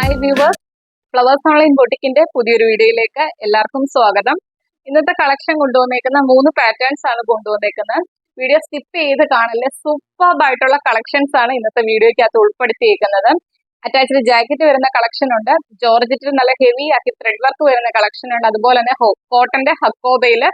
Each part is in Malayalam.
ഹായ് വ്യൂവേഴ്സ് ഫ്ലവേഴ്സ് ഓൺലൈൻ ബൊട്ടിക്കിന്റെ പുതിയൊരു വീഡിയോയിലേക്ക് എല്ലാവർക്കും സ്വാഗതം. ഇന്നത്തെ കളക്ഷൻ കൊണ്ടുവന്നേക്കുന്ന മൂന്ന് പാറ്റേൺസ് ആണ് കൊണ്ടുവന്നേക്കുന്നത്. വീഡിയോ സ്കിപ്പ് ചെയ്ത് കാണല്ലേ സൂപ്പർബ് ആയിട്ടുള്ള കളക്ഷൻസ് ആണ് ഇന്നത്തെ വീഡിയോയ്ക്കകത്ത് ഉൾപ്പെടുത്തിയേക്കുന്നത്. അറ്റാച്ച്ഡ് ജാക്കറ്റ് വരുന്ന കളക്ഷൻ ഉണ്ട്. ജോർജറ്റിൽ നല്ല ഹെവി ആക്കി ത്രെഡ് വർക്ക് വരുന്ന കളക്ഷൻ ഉണ്ട് അതുപോലെ തന്നെ കോട്ടന്റെ ഹക്കോബയിൽ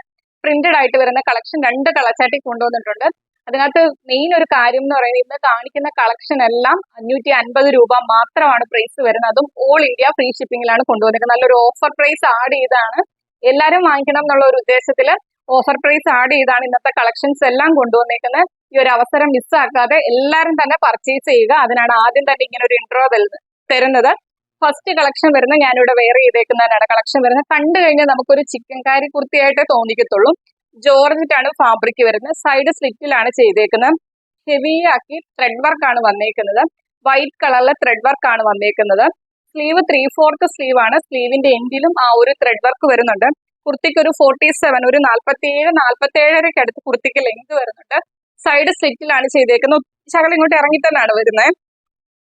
പ്രിന്റഡ് ആയിട്ട് വരുന്ന കളക്ഷൻ രണ്ട് കളച്ചാട്ടി കൊണ്ടുവന്നിട്ടുണ്ട്. അതിനകത്ത് മെയിൻ ഒരു കാര്യം എന്ന് പറയുന്നത് ഇന്ന് കാണിക്കുന്ന കളക്ഷൻ എല്ലാം അഞ്ഞൂറ്റി അൻപത് രൂപ മാത്രമാണ് പ്രൈസ് വരുന്നത് അതും ഓൾ ഇന്ത്യ ഫ്രീ ഷിപ്പിംഗിലാണ് കൊണ്ടുവന്നിരിക്കുന്നത്. നല്ലൊരു ഓഫർ പ്രൈസ് ആഡ് ചെയ്താണ്. എല്ലാവരും വാങ്ങിക്കണം എന്നുള്ള ഒരു ഉദ്ദേശത്തിൽ ഓഫർ പ്രൈസ് ആഡ് ചെയ്താണ് ഇന്നത്തെ കളക്ഷൻസ് എല്ലാം കൊണ്ടുവന്നേക്കുന്നത് ഈ ഒരു അവസരം മിസ്സാക്കാതെ എല്ലാവരും തന്നെ പർച്ചേസ് ചെയ്യുക. അതിനാണ് ആദ്യം തന്നെ ഇങ്ങനെ ഒരു ഇൻട്രോ തരുന്നത്. ഫസ്റ്റ് കളക്ഷൻ വരുന്ന ഞാനിവിടെ വെയർ ചെയ്തേക്കുന്നതിനാണ്. കളക്ഷൻ വരുന്നത് കണ്ടു കഴിഞ്ഞാൽ നമുക്കൊരു ചിക്കൻ കാരി കുർത്തിയായിട്ടേ തോന്നിക്കത്തുള്ളൂ. ജോർജറ്റ് ആണ് ഫാബ്രിക് വരുന്നത്. സൈഡ് സ്ലിറ്റിലാണ് ചെയ്തേക്കുന്നത്. ഹെവി ആക്കി ത്രെഡ് വർക്ക് ആണ് വന്നേക്കുന്നത്. വൈറ്റ് കളറിലെ ത്രെഡ് വർക്ക് ആണ് വന്നേക്കുന്നത്. സ്ലീവ് ത്രീ ഫോർത്ത് സ്ലീവ് ആണ്. സ്ലീവിന്റെ എൻഡിലും ആ ഒരു ത്രെഡ് വർക്ക് വരുന്നുണ്ട്. കുർത്തിക്ക് ഒരു ഫോർട്ടി സെവൻ ഒരു നാൽപ്പത്തി ഏഴ് നാൽപ്പത്തി ഏഴരയ്ക്ക് അടുത്ത് കുർത്തിക്ക് ലെങ്ത് വരുന്നുണ്ട്. സൈഡ് സ്ലിറ്റിലാണ് ചെയ്തേക്കുന്നത്. ശകലം ഇങ്ങോട്ട് ഇറങ്ങി തന്നെയാണ് വരുന്നത്.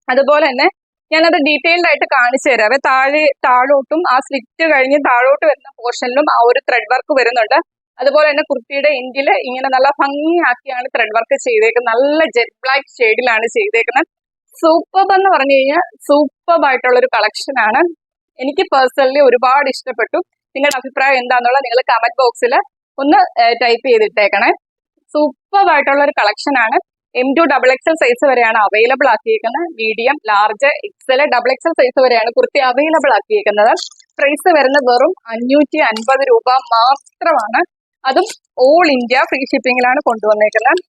അതുപോലെ തന്നെ ഞാനത് ഡീറ്റെയിൽഡ് ആയിട്ട് കാണിച്ചു തരാം. താഴെ താഴോട്ടും ആ സ്ലിറ്റ് കഴിഞ്ഞ് താഴോട്ട് വരുന്ന പോർഷനിലും ആ ഒരു ത്രെഡ് വർക്ക് വരുന്നുണ്ട്. അതുപോലെ തന്നെ കുർത്തിയുടെ എൻഡിൽ ഇങ്ങനെ നല്ല ഭംഗിയാക്കിയാണ് ത്രെഡ് വർക്ക് ചെയ്തേക്കുന്നത്. നല്ല ജെറ്റ് ബ്ലാക്ക് ഷെയ്ഡിലാണ് ചെയ്തേക്കുന്നത്. സൂപ്പർബ് എന്ന് പറഞ്ഞു കഴിഞ്ഞാൽ സൂപ്പർബ് ആയിട്ടുള്ള ഒരു കളക്ഷനാണ് എനിക്ക് പേഴ്സണലി ഒരുപാട് ഇഷ്ടപ്പെട്ടു. നിങ്ങളുടെ അഭിപ്രായം എന്താണെന്നുള്ള നിങ്ങൾ കമന്റ് ബോക്സിൽ ഒന്ന് ടൈപ്പ് ചെയ്തിട്ടേക്കണേ. സൂപ്പർബ് ആയിട്ടുള്ള ഒരു കളക്ഷനാണ് M two double XL size വരെയാണ് available ആക്കിയിരിക്കുന്നത് medium large XL double XL size വരെയാണ് കുർത്തി അവൈലബിൾ ആക്കിയിരിക്കുന്നത് പ്രൈസ് വരുന്നത് വെറും അഞ്ഞൂറ്റി അൻപത് രൂപ മാത്രമാണ്. അതും ഓൾ ഇന്ത്യ ഫ്രീ ഷിപ്പിംഗിലാണ് കൊണ്ടുവന്നേക്കുന്നത്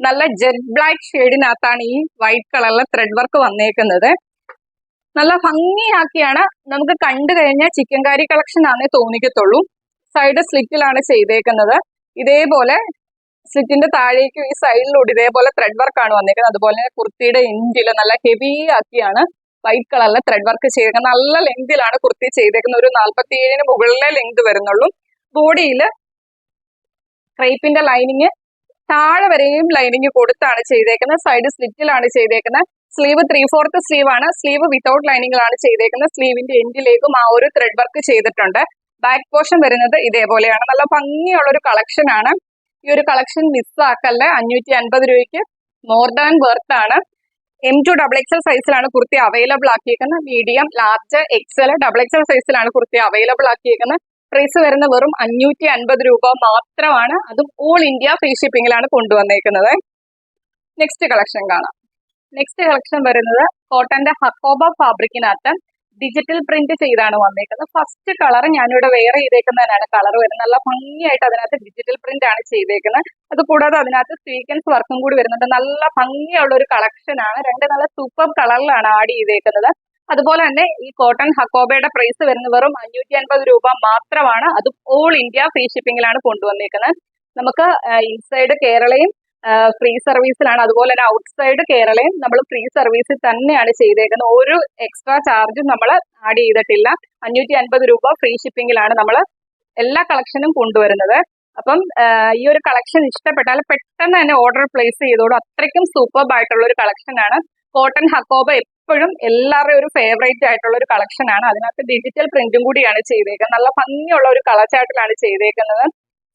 നല്ല ജെറ്റ് ബ്ലാക്ക് ഷെയ്ഡിനകത്താണ് ഈ വൈറ്റ് കളറിലെ ത്രെഡ് വർക്ക് വന്നേക്കുന്നത്. നല്ല ഭംഗിയാക്കിയാണ് നമുക്ക് കണ്ടു കഴിഞ്ഞാൽ ചിക്കൻ കാരി കളക്ഷൻ ആണെന്നേ തോന്നിക്കത്തുള്ളൂ. സൈഡ് സ്ലിറ്റിലാണ് ചെയ്തേക്കുന്നത്. ഇതേപോലെ സ്ലിറ്റിന്റെ താഴേക്കും ഈ സൈഡിലൂടെ ഇതേപോലെ ത്രെഡ് വർക്ക് ആണ് വന്നേക്കുന്നത്. അതുപോലെ കുർത്തിയുടെ എൻഡിൽ നല്ല ഹെവി ആക്കിയാണ് വൈറ്റ് കളറിലെ ത്രെഡ് വർക്ക് ചെയ്തേക്കുന്നത്. നല്ല ലെങ്തിലാണ് കുർത്തി ചെയ്തേക്കുന്നത്. ഒരു നാൽപ്പത്തി ഏഴിന് മുകളിലെ ലെങ്ത് വരുന്നുള്ളൂ. ബോഡിയിൽ ക്രൈപ്പിന്റെ ലൈനിങ് താഴെ വരെയും ലൈനിങ് കൊടുത്താണ് ചെയ്തേക്കുന്നത്. സൈഡ് സ്ലിറ്റിലാണ് ചെയ്തേക്കുന്നത്. സ്ലീവ് ത്രീ ഫോർത്ത് സ്ലീവ് ആണ് സ്ലീവ് വിത്തൗട്ട് ലൈനിങ്ങിലാണ് ചെയ്തേക്കുന്നത്. സ്ലീവിന്റെ എൻഡിലേക്കും ആ ഒരു ത്രെഡ് വർക്ക് ചെയ്തിട്ടുണ്ട്. ബാക്ക് പോർഷൻ വരുന്നത് ഇതേപോലെയാണ്. നല്ല ഭംഗിയുള്ള ഒരു കളക്ഷൻ ആണ്. ഈ ഒരു കളക്ഷൻ മിസ്സാക്കല്ലേ അഞ്ഞൂറ്റി അൻപത് രൂപയ്ക്ക്. മോർ ദാൻ വെർത്ത് ആണ്. എം ടു ഡബിൾ എക്സൽ സൈസിലാണ് kurti available ആക്കിയേക്കുന്നത്. Medium large XL double XL സൈസിലാണ് കുർത്തി അവൈലബിൾ ആക്കിയേക്കുന്നത്. പ്രൈസ് വരുന്ന വെറും അഞ്ഞൂറ്റി അൻപത് രൂപ മാത്രമാണ്. അതും ഓൾ ഇന്ത്യ ഫ്രീ ഷിപ്പിംഗിലാണ് കൊണ്ടുവന്നേക്കുന്നത്. നെക്സ്റ്റ് കളക്ഷൻ കാണാം. നെക്സ്റ്റ് കളക്ഷൻ വരുന്നത് കോട്ടന്റെ ഹക്കോബ ഫാബ്രിക്കിനകത്ത് ഡിജിറ്റൽ പ്രിന്റ് ചെയ്താണ് വന്നേക്കുന്നത്. ഫസ്റ്റ് കളർ ഞാനിവിടെ വെയർ ചെയ്തേക്കുന്നതിനാണ് കളർ വരുന്നത്. നല്ല ഭംഗിയായിട്ട് അതിനകത്ത് ഡിജിറ്റൽ പ്രിന്റ് ആണ് ചെയ്തേക്കുന്നത്. അത് കൂടാതെ അതിനകത്ത് സീക്വൻസ് വർക്കും കൂടി വരുന്നുണ്ട്. നല്ല ഭംഗിയുള്ള ഒരു കളക്ഷൻ ആണ്. രണ്ട് നല്ല സൂപ്പർ കളറിലാണ് ആഡ് ചെയ്തേക്കുന്നത്. അതുപോലെ തന്നെ ഈ കോട്ടൺ ഹക്കോബയുടെ പ്രൈസ് വരുന്നത് വെറും അഞ്ഞൂറ്റി അൻപത് രൂപ മാത്രമാണ്. അത് ഓൾ ഇന്ത്യ ഫ്രീ ഷിപ്പിംഗിലാണ് കൊണ്ടുവന്നേക്കുന്നത്. നമുക്ക് ഇൻസൈഡ് കേരളയും ഫ്രീ സർവീസിലാണ് അതുപോലെ തന്നെ ഔട്ട്സൈഡ് കേരളയും നമ്മൾ ഫ്രീ സർവീസിൽ തന്നെയാണ് ചെയ്തേക്കുന്നത്. ഒരു എക്സ്ട്രാ ചാർജും നമ്മൾ ആഡ് ചെയ്തിട്ടില്ല. അഞ്ഞൂറ്റി അൻപത് രൂപ ഫ്രീ ഷിപ്പിംഗിലാണ് നമ്മൾ എല്ലാ കളക്ഷനും കൊണ്ടുവരുന്നത്. അപ്പം ഈ ഒരു കളക്ഷൻ ഇഷ്ടപ്പെട്ടാൽ പെട്ടെന്ന് തന്നെ ഓർഡർ പ്ലേസ് ചെയ്തോളൂ. അത്രയ്ക്കും സൂപ്പർബ് ആയിട്ടുള്ള ഒരു കളക്ഷനാണ് കോട്ടൺ ഹക്കോബ എപ്പോഴും എല്ലാവരുടെയും ഒരു ഫേവറേറ്റ് ആയിട്ടുള്ള ഒരു കളക്ഷനാണ് അതിനകത്ത് ഡിജിറ്റൽ പ്രിന്റും കൂടിയാണ് ചെയ്തേക്കുന്നത്. നല്ല ഭംഗിയുള്ള ഒരു കളർ ചാർട്ടിലാണ് ചെയ്തേക്കുന്നത്.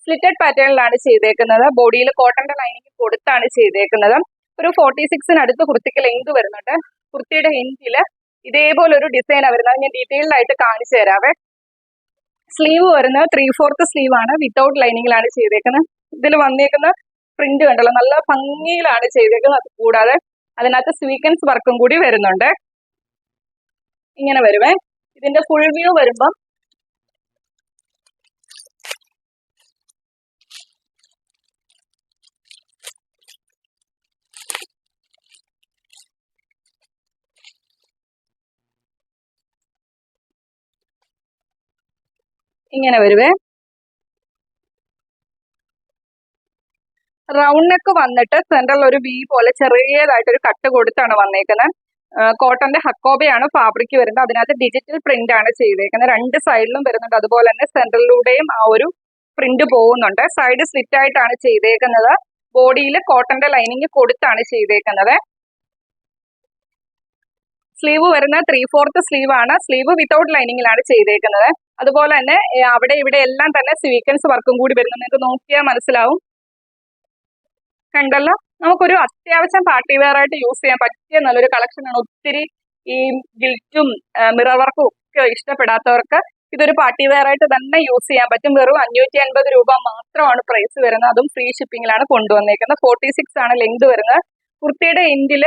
സ്ലിറ്റഡ് പാറ്റേണിലാണ് ചെയ്തേക്കുന്നത്. ബോഡിയിൽ കോട്ടന്റെ ലൈനിങ് കൊടുത്താണ് ചെയ്തേക്കുന്നത്. ഒരു ഫോർട്ടി സിക്സിനടുത്ത് കുർത്തിക്ക് ലെങ്ത് വരുന്നുണ്ട്. കുർത്തിയുടെ എൻഡിൽ ഇതേപോലെ ഒരു ഡിസൈനാണ് വരുന്നത്. ഞാൻ ഡീറ്റെയിൽഡ് ആയിട്ട് കാണിച്ചു തരാവേ. സ്ലീവ് വരുന്നത് ത്രീ ഫോർത്ത് സ്ലീവ് ആണ് വിത്തൗട്ട് ലൈനിങ്ങിലാണ് ചെയ്തേക്കുന്നത്. ഇതിൽ വന്നേക്കുന്ന പ്രിന്റ് കണ്ടല്ലോ നല്ല ഭംഗിയിലാണ് ചെയ്തേക്കുന്നത്. അത് കൂടാതെ അതിനകത്ത് സ്വീക്കൻസ് വർക്കും കൂടി വരുന്നുണ്ട്. ഇങ്ങനെ വരുവേ. ഇതിന്റെ ഫുൾ വ്യൂ വരുമ്പം ഇങ്ങനെ വരുവേ. റൗണ്ട് നെക്ക് വന്നിട്ട് സെൻട്രൽ ഒരു വി പോലെ ചെറിയതായിട്ട് ഒരു കട്ട് കൊടുത്താണ് വന്നേക്കുന്നത് കോട്ടന്റെ ഹക്കോബയാണ് ഫാബ്രിക് വരുന്നത്. അതിനകത്ത് ഡിജിറ്റൽ പ്രിന്റ് ആണ് ചെയ്തേക്കുന്നത് രണ്ട് സൈഡിലും വരുന്നുണ്ട്. അതുപോലെ തന്നെ സെൻട്രലിലൂടെയും ആ ഒരു പ്രിന്റ് പോകുന്നുണ്ട്. സൈഡ് സ്ലിറ്റ് ആയിട്ടാണ് ചെയ്തേക്കുന്നത്. ബോഡിയിൽ കോട്ടന്റെ ലൈനിങ് കൊടുത്താണ് ചെയ്തേക്കുന്നത്. സ്ലീവ് വരുന്ന ത്രീ ഫോർത്ത് സ്ലീവ് ആണ്. സ്ലീവ് വിത്തൗട്ട് ലൈനിങ്ങിലാണ് ചെയ്തേക്കുന്നത്. അതുപോലെ തന്നെ അവിടെ ഇവിടെ എല്ലാം തന്നെ സ്വീക്കൻസ് വർക്കും കൂടി വരുന്നു. നിങ്ങൾക്ക് നോക്കിയാൽ മനസ്സിലാവും. കണ്ടല്ലോ? നമുക്കൊരു അത്യാവശ്യം പാർട്ടി വെയർ ആയിട്ട് യൂസ് ചെയ്യാൻ പറ്റിയ നല്ലൊരു കളക്ഷനാണ് ഒത്തിരി ഈ ഗിൽറ്റും മിറർ വർക്കും ഒക്കെ ഇഷ്ടപ്പെടാത്തവർക്ക് ഇതൊരു പാർട്ടി വെയർ ആയിട്ട് തന്നെ യൂസ് ചെയ്യാൻ പറ്റും. വെറും അഞ്ഞൂറ്റി അൻപത് രൂപ മാത്രമാണ് പ്രൈസ് വരുന്നത്. അതും ഫ്രീ ഷിപ്പിംഗിലാണ് കൊണ്ടുവന്നേക്കുന്നത്. ഫോർട്ടി സിക്സ് ആണ് ലെങ്ത് വരുന്നത്. കുർത്തിയുടെ എൻഡിൽ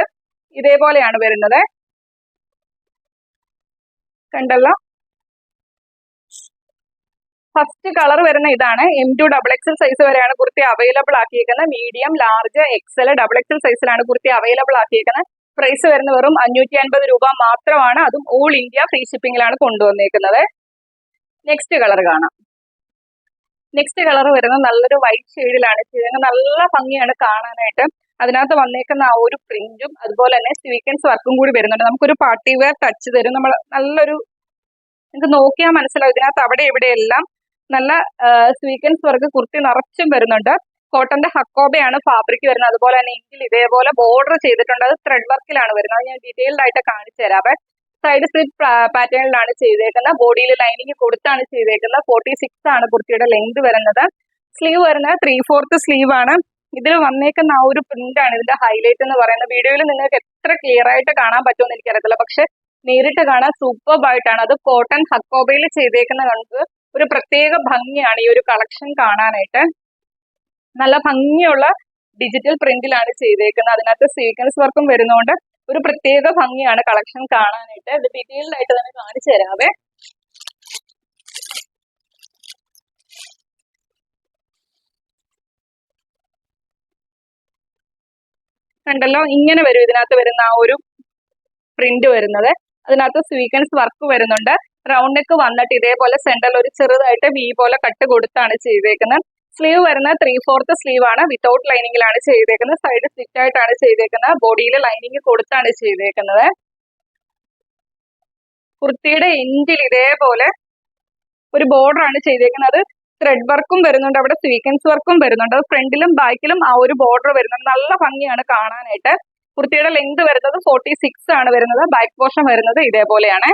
ഇതേപോലെയാണ് വരുന്നത്. കണ്ടല്ലോ? ഫസ്റ്റ് കളർ വരുന്ന ഇതാണ്. M two double XL size വരെയാണ് kurti available ആക്കിയിരിക്കുന്നത് medium large XL double XL സൈസിലാണ് കുർത്തി അവൈലബിൾ ആക്കിയിരിക്കുന്നത് പ്രൈസ് വരുന്ന വെറും അഞ്ഞൂറ്റി അൻപത് രൂപ മാത്രമാണ്. അതും ഓൾ ഇന്ത്യ ഫ്രീ ഷിപ്പിംഗിലാണ് കൊണ്ടുവന്നേക്കുന്നത്. നെക്സ്റ്റ് കളർ കാണാം. നെക്സ്റ്റ് കളർ വരുന്നത് നല്ലൊരു വൈറ്റ് ഷെയ്ഡിലാണ് ചെയ്തത് നല്ല ഭംഗിയാണ് കാണാനായിട്ട്. അതിനകത്ത് വന്നേക്കുന്ന ആ ഒരു പ്രിന്റും അതുപോലെ തന്നെ സ്വീക്കൻസ് വർക്കും കൂടി വരുന്നുണ്ട്. നമുക്കൊരു പാർട്ടി വെയർ ടച്ച് തരും. നമ്മൾ നല്ലൊരു നിങ്ങൾക്ക് നോക്കിയാൽ മനസ്സിലാവും. ഇതിനകത്ത് അവിടെ ഇവിടെയെല്ലാം നല്ല സ്വീക്കൻസ് വർക്ക് കുർത്തി നിറച്ചും വരുന്നുണ്ട്. കോട്ടന്റെ ഹക്കോബയാണ് ഫാബ്രിക് വരുന്നത്. അതുപോലെ തന്നെ എങ്കിൽ ഇതേപോലെ ബോർഡർ ചെയ്തിട്ടുണ്ട്. അത് ത്രെഡ് വർക്കിലാണ് വരുന്നത്. ഞാൻ ഡീറ്റെയിൽഡ് ആയിട്ട് കാണിച്ചു തരാം. സൈഡ് സ്ലിപ്പ് പാറ്റേണിലാണ് ചെയ്തേക്കുന്നത്. ബോഡിയിൽ ലൈനിങ് കൊടുത്താണ് ചെയ്തേക്കുന്നത്. ഫോർട്ടി സിക്സ് ആണ് കുർത്തിയുടെ ലെങ്ത് വരുന്നത്. സ്ലീവ് വരുന്നത് ത്രീ ഫോർത്ത് സ്ലീവ് ആണ്. ഇതിൽ വന്നേക്കുന്ന ആ ഒരു പ്രിന്റ് ആണ് ഇതിന്റെ ഹൈലൈറ്റ് എന്ന് പറയുന്നത്. വീഡിയോയിൽ നിങ്ങൾക്ക് എത്ര ക്ലിയർ ആയിട്ട് കാണാൻ പറ്റുമെന്ന് എനിക്കറിയത്തില്ല. പക്ഷെ നേരിട്ട് കാണാൻ സൂപ്പർ ആയിട്ടാണ്. അത് കോട്ടൺ ഹക്കോബയിൽ ചെയ്തേക്കുന്ന കണ്ട്. ഒരു പ്രത്യേക ഭംഗിയാണ് ഈ ഒരു കളക്ഷൻ കാണാനായിട്ട്. നല്ല ഭംഗിയുള്ള ഡിജിറ്റൽ പ്രിന്റിലാണ് ചെയ്തേക്കുന്നത്. അതിനകത്ത് സീക്വൻസ് വർക്കും വരുന്നതുകൊണ്ട് ഒരു പ്രത്യേക ഭംഗിയാണ് കളക്ഷൻ കാണാനായിട്ട്. ഇത് ഡീറ്റെയിൽഡ് ആയിട്ട് തന്നെ കാണിച്ചു തരാവേ. കണ്ടല്ലോ? ഇങ്ങനെ വരും ഇതിനകത്ത് വരുന്ന ആ ഒരു പ്രിന്റ് വരുന്നത്. അതിനകത്ത് സീക്വൻസ് വർക്ക് വരുന്നുണ്ട്. റൗണ്ട് നെക്ക് വന്നിട്ട് ഇതേപോലെ സെന്ററിൽ ഒരു ചെറുതായിട്ട് വി പോലെ കട്ട് കൊടുത്താണ് ചെയ്തേക്കുന്നത്. സ്ലീവ് വരുന്ന ത്രീ ഫോർത്ത് സ്ലീവ് ആണ് വിത്തൗട്ട് ലൈനിങ്ങിലാണ് ചെയ്തേക്കുന്നത്. സൈഡ് സ്റ്റിച്ച് ആയിട്ടാണ് ചെയ്തേക്കുന്നത്. ബോഡിയിൽ ലൈനിങ് കൊടുത്താണ് ചെയ്തേക്കുന്നത്. കുർത്തിയുടെ എൻഡിൽ ഇതേപോലെ ഒരു ബോർഡർ ആണ് ചെയ്തേക്കുന്നത്. ത്രെഡ് വർക്കും വരുന്നുണ്ട്. അവിടെ സ്വീക്കൻസ് വർക്കും വരുന്നുണ്ട്. ഫ്രണ്ടിലും ബാക്കിലും ആ ഒരു ബോർഡർ വരുന്നുണ്ട് നല്ല ഭംഗിയാണ് കാണാനായിട്ട്. കുർത്തിയുടെ ലെങ്ത് വരുന്നത് ഫോർട്ടി സിക്സ് ആണ് വരുന്നത്. ബാക്ക് പോർഷൻ വരുന്നത് ഇതേപോലെയാണ്.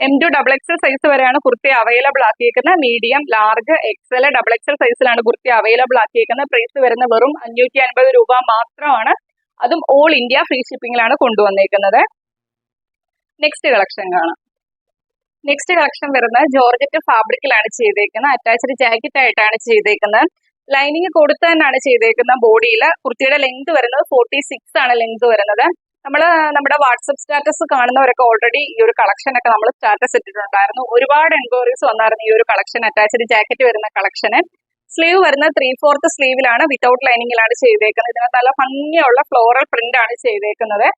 M two double XL size വരെയാണ് kurti available ആക്കിയിരിക്കുന്നത് medium large XL double XL സൈസിലാണ് കുർത്തി അവൈലബിൾ ആക്കിയിരിക്കുന്നത് പ്രൈസ് വരുന്ന വെറും അഞ്ഞൂറ്റി അൻപത് രൂപ മാത്രമാണ്. അതും ഓൾ ഇന്ത്യ ഫ്രീ ഷിപ്പിംഗിലാണ് കൊണ്ടുവന്നേക്കുന്നത്. നെക്സ്റ്റ് കളക്ഷൻ കാണാം. നെക്സ്റ്റ് കളക്ഷൻ വരുന്നത് ജോർജറ്റ് ഫാബ്രിക്കിലാണ് ചെയ്തേക്കുന്നത്. അറ്റാച്ച്ഡ് ജാക്കറ്റ് ആയിട്ടാണ് ചെയ്തേക്കുന്നത്. ലൈനിങ് കൊടുത്ത് തന്നെയാണ് ചെയ്തേക്കുന്നത് ബോഡിയിൽ കുർത്തിയുടെ ലെങ്ത് വരുന്നത് ഫോർട്ടി സിക്സ് ആണ് ലെങ്ത് വരുന്നത്. നമ്മൾ നമ്മുടെ വാട്സപ്പ് സ്റ്റാറ്റസ് കാണുന്നവരൊക്കെ ഓൾറെഡി ഈ ഒരു കളക്ഷൻ ഒക്കെ നമ്മൾ സ്റ്റാറ്റസ് ഇട്ടിട്ടുണ്ടായിരുന്നു. ഒരുപാട് എൻക്വയറീസ് വന്നായിരുന്നു ഈ ഒരു കളക്ഷൻ അറ്റാച്ച്ഡ് ജാക്കറ്റ് വരുന്ന കളക്ഷന് സ്ലീവ് വരുന്ന ത്രീ ഫോർത്ത് സ്ലീവിലാണ് വിതൗട്ട് ലൈനിങ്ങിലാണ് ചെയ്തേക്കുന്നത്. ഇതിനകത്ത് നല്ല ഭംഗിയുള്ള ഫ്ലോറൽ പ്രിന്റ് ആണ് ചെയ്തേക്കുന്നത്.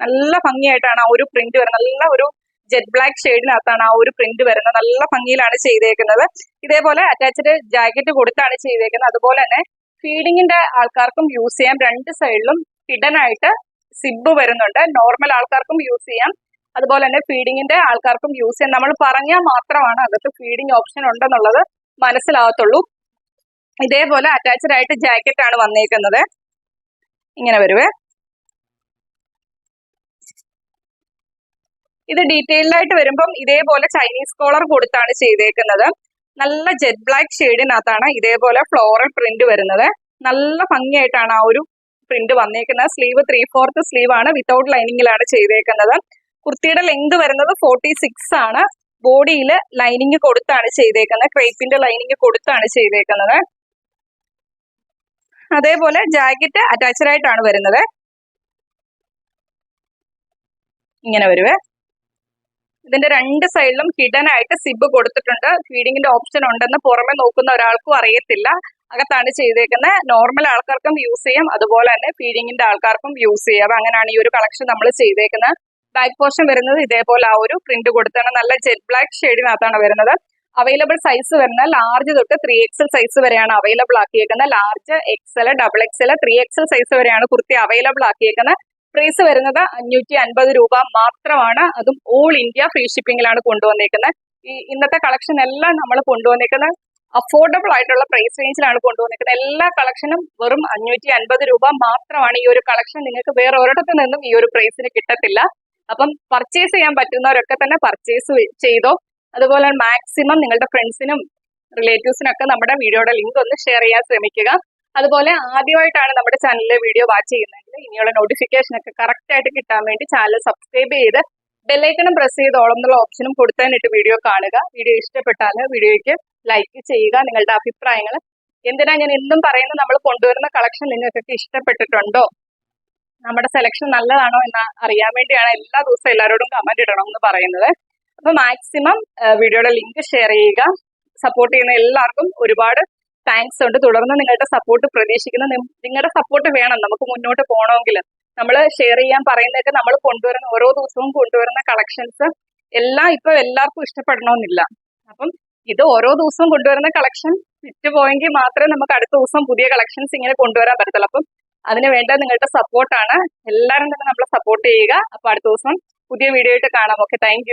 നല്ല ഭംഗിയായിട്ടാണ് ആ ഒരു പ്രിന്റ് വരുന്നത്. നല്ല ഒരു ജെറ്റ് ബ്ലാക്ക് ഷെയ്ഡിനകത്താണ് ആ ഒരു പ്രിന്റ് വരുന്നത്. നല്ല ഭംഗിയിലാണ് ചെയ്തേക്കുന്നത്. ഇതേപോലെ അറ്റാച്ച്ഡ് ജാക്കറ്റ് കൊടുത്താണ് ചെയ്തേക്കുന്നത്. അതുപോലെ തന്നെ ഫീഡിങ്ങിന്റെ ആൾക്കാർക്കും യൂസ് ചെയ്യാം. രണ്ട് സൈഡിലും ഹിഡൻ ആയിട്ട് സിബ് വരുന്നുണ്ട്. നോർമൽ ആൾക്കാർക്കും യൂസ് ചെയ്യാം. അതുപോലെ തന്നെ ഫീഡിങ്ങിന്റെ ആൾക്കാർക്കും യൂസ് ചെയ്യാം. നമ്മൾ പറഞ്ഞാൽ മാത്രമാണ് അകത്ത് ഫീഡിങ് ഓപ്ഷൻ ഉണ്ടെന്നുള്ളത് മനസ്സിലാവത്തുള്ളൂ ഇതേപോലെ അറ്റാച്ച്ഡ് ആയിട്ട് ജാക്കറ്റ് ആണ് വന്നേക്കുന്നത്. ഇങ്ങനെ വരുവേ. ഇത് ഡീറ്റെയിൽഡ് ആയിട്ട് വരുമ്പം ഇതേപോലെ ചൈനീസ് കോളർ കൊടുത്താണ് ചെയ്തേക്കുന്നത്. നല്ല ജെറ്റ് ബ്ലാക്ക് ഷെയ്ഡിനകത്താണ് ഇതേപോലെ ഫ്ലോറൽ പ്രിന്റ് വരുന്നത്. നല്ല ഭംഗിയായിട്ടാണ് ആ ഒരു പ്രിന്റ് വന്നേക്കുന്നത്. സ്ലീവ് ത്രീ ഫോർത്ത് സ്ലീവ് ആണ് വിത്തൗട്ട് ലൈനിങ്ങിലാണ് ചെയ്തേക്കുന്നത്. കുർത്തിയുടെ ലെങ്ത് വരുന്നത് ഫോർട്ടി സിക്സ് ആണ്. ബോഡിയിൽ ലൈനിങ് കൊടുത്താണ് ചെയ്തേക്കുന്നത്. ക്രേപ്പിന്റെ ലൈനിങ് കൊടുത്താണ് ചെയ്തേക്കുന്നത്. അതേപോലെ ജാക്കറ്റ് അറ്റാച്ച്ഡ് ആയിട്ടാണ് വരുന്നത്. ഇങ്ങനെ വരുവേ. ഇതിന്റെ രണ്ട് സൈഡിലും ഹിഡൻ ആയിട്ട് സിബ് കൊടുത്തിട്ടുണ്ട്. ഫീഡിങ്ങിന്റെ ഓപ്ഷൻ ഉണ്ടെന്ന് പുറമെ നോക്കുന്ന ഒരാൾക്കും അറിയത്തില്ല. അകത്താണ് ചെയ്തേക്കുന്നത് നോർമൽ ആൾക്കാർക്കും യൂസ് ചെയ്യാം. അതുപോലെ തന്നെ ഫീഡിങ്ങിന്റെ ആൾക്കാർക്കും യൂസ് ചെയ്യാം. അങ്ങനെയാണ് ഈ ഒരു കളക്ഷൻ നമ്മൾ ചെയ്തേക്കുന്നത് ബാക്ക് പോർഷൻ വരുന്നത് ഇതേപോലെ ആ ഒരു പ്രിന്റ് കൊടുത്താണ്. നല്ല ജെറ്റ് ബ്ലാക്ക് ഷെയ്ഡിനകത്താണ് വരുന്നത്. അവൈലബിൾ സൈസ് വരുന്ന ലാർജ് തൊട്ട് ത്രീ എക്സൽ സൈസ് വരെയാണ് available ആക്കിയേക്കുന്നത് large XL double XL three XL size വരെയാണ് കുർത്തി അവൈലബിൾ ആക്കിയേക്കുന്നത് പ്രൈസ് വരുന്നത് അഞ്ഞൂറ്റി അൻപത് രൂപ മാത്രമാണ്. അതും ഓൾ ഇന്ത്യ ഫ്രീ ഷിപ്പിംഗിലാണ് കൊണ്ടുവന്നേക്കുന്നത്. ഈ ഇന്നത്തെ കളക്ഷൻ എല്ലാം നമ്മൾ കൊണ്ടുവന്നിരിക്കുന്നത് അഫോർഡബിൾ ആയിട്ടുള്ള പ്രൈസ് റേഞ്ചിലാണ് കൊണ്ടുവന്നിരിക്കുന്നത് എല്ലാ കളക്ഷനും വെറും അഞ്ഞൂറ്റി അൻപത് രൂപ മാത്രമാണ് ഈ ഒരു കളക്ഷൻ നിങ്ങൾക്ക് വേറെ ഒരിടത്തു നിന്നും ഈ ഒരു പ്രൈസിന് കിട്ടത്തില്ല. അപ്പം പർച്ചേസ് ചെയ്യാൻ പറ്റുന്നവരൊക്കെ തന്നെ പർച്ചേസ് ചെയ്തോ. അതുപോലെ മാക്സിമം നിങ്ങളുടെ ഫ്രണ്ട്സിനും റിലേറ്റീവ്സിനൊക്കെ നമ്മുടെ വീഡിയോയുടെ ലിങ്ക് ഒന്ന് ഷെയർ ചെയ്യാൻ ശ്രമിക്കുക. അതുപോലെ ആദ്യമായിട്ടാണ് നമ്മുടെ ചാനലിലെ വീഡിയോ വാച്ച് ചെയ്യുന്നതെങ്കിൽ ഇനിയുള്ള നോട്ടിഫിക്കേഷൻ ഒക്കെ കറക്റ്റ് ആയിട്ട് കിട്ടാൻ വേണ്ടി ചാനൽ സബ്സ്ക്രൈബ് ചെയ്ത് ബെല്ലൈക്കണം പ്രസ് ചെയ്തോളം എന്നുള്ള ഓപ്ഷനും കൊടുത്തതിനിട്ട് വീഡിയോ കാണുക. വീഡിയോ ഇഷ്ടപ്പെട്ടാൽ വീഡിയോയ്ക്ക് ലൈക്ക് ചെയ്യുക. നിങ്ങളുടെ അഭിപ്രായങ്ങൾ എന്തിനാ ഞാൻ എന്നും പറയുന്നത്? നമ്മൾ കൊണ്ടുവരുന്ന കളക്ഷൻ നിങ്ങൾക്കൊക്കെ ഇഷ്ടപ്പെട്ടിട്ടുണ്ടോ? നമ്മുടെ സെലക്ഷൻ നല്ലതാണോ എന്ന് അറിയാൻ വേണ്ടിയാണ് എല്ലാ ദിവസവും എല്ലാവരോടും കമന്റ് ഇടണം എന്ന് പറയുന്നത് അപ്പൊ മാക്സിമം വീഡിയോയുടെ ലിങ്ക് ഷെയർ ചെയ്യുക. സപ്പോർട്ട് ചെയ്യുന്ന എല്ലാവർക്കും ഒരുപാട് താങ്ക്സ് ഉണ്ട്. തുടർന്ന് നിങ്ങളുടെ സപ്പോർട്ട് പ്രതീക്ഷിക്കുന്നു. നിങ്ങളുടെ സപ്പോർട്ട് വേണം. നമുക്ക് മുന്നോട്ട് പോകണമെങ്കിൽ നമ്മൾ ഷെയർ ചെയ്യാൻ പറയുന്നതൊക്കെ നമ്മൾ കൊണ്ടുവരുന്ന ഓരോ ദിവസവും കൊണ്ടുവരുന്ന കളക്ഷൻസ് എല്ലാം ഇപ്പൊ എല്ലാവർക്കും ഇഷ്ടപ്പെടണമെന്നില്ല അപ്പം ഇത് ഓരോ ദിവസവും കൊണ്ടുവരുന്ന കളക്ഷൻ വിറ്റുപോയെങ്കിൽ മാത്രമേ നമുക്ക് അടുത്ത ദിവസം പുതിയ കളക്ഷൻസ് ഇങ്ങനെ കൊണ്ടുവരാൻ പറ്റത്തുള്ളൂ. അപ്പം അതിന് വേണ്ട നിങ്ങളുടെ സപ്പോർട്ടാണ് എല്ലാവരും തന്നെ നമ്മളെ സപ്പോർട്ട് ചെയ്യുക. അപ്പൊ അടുത്ത ദിവസം പുതിയ വീഡിയോ ആയിട്ട് കാണാം. Okay thank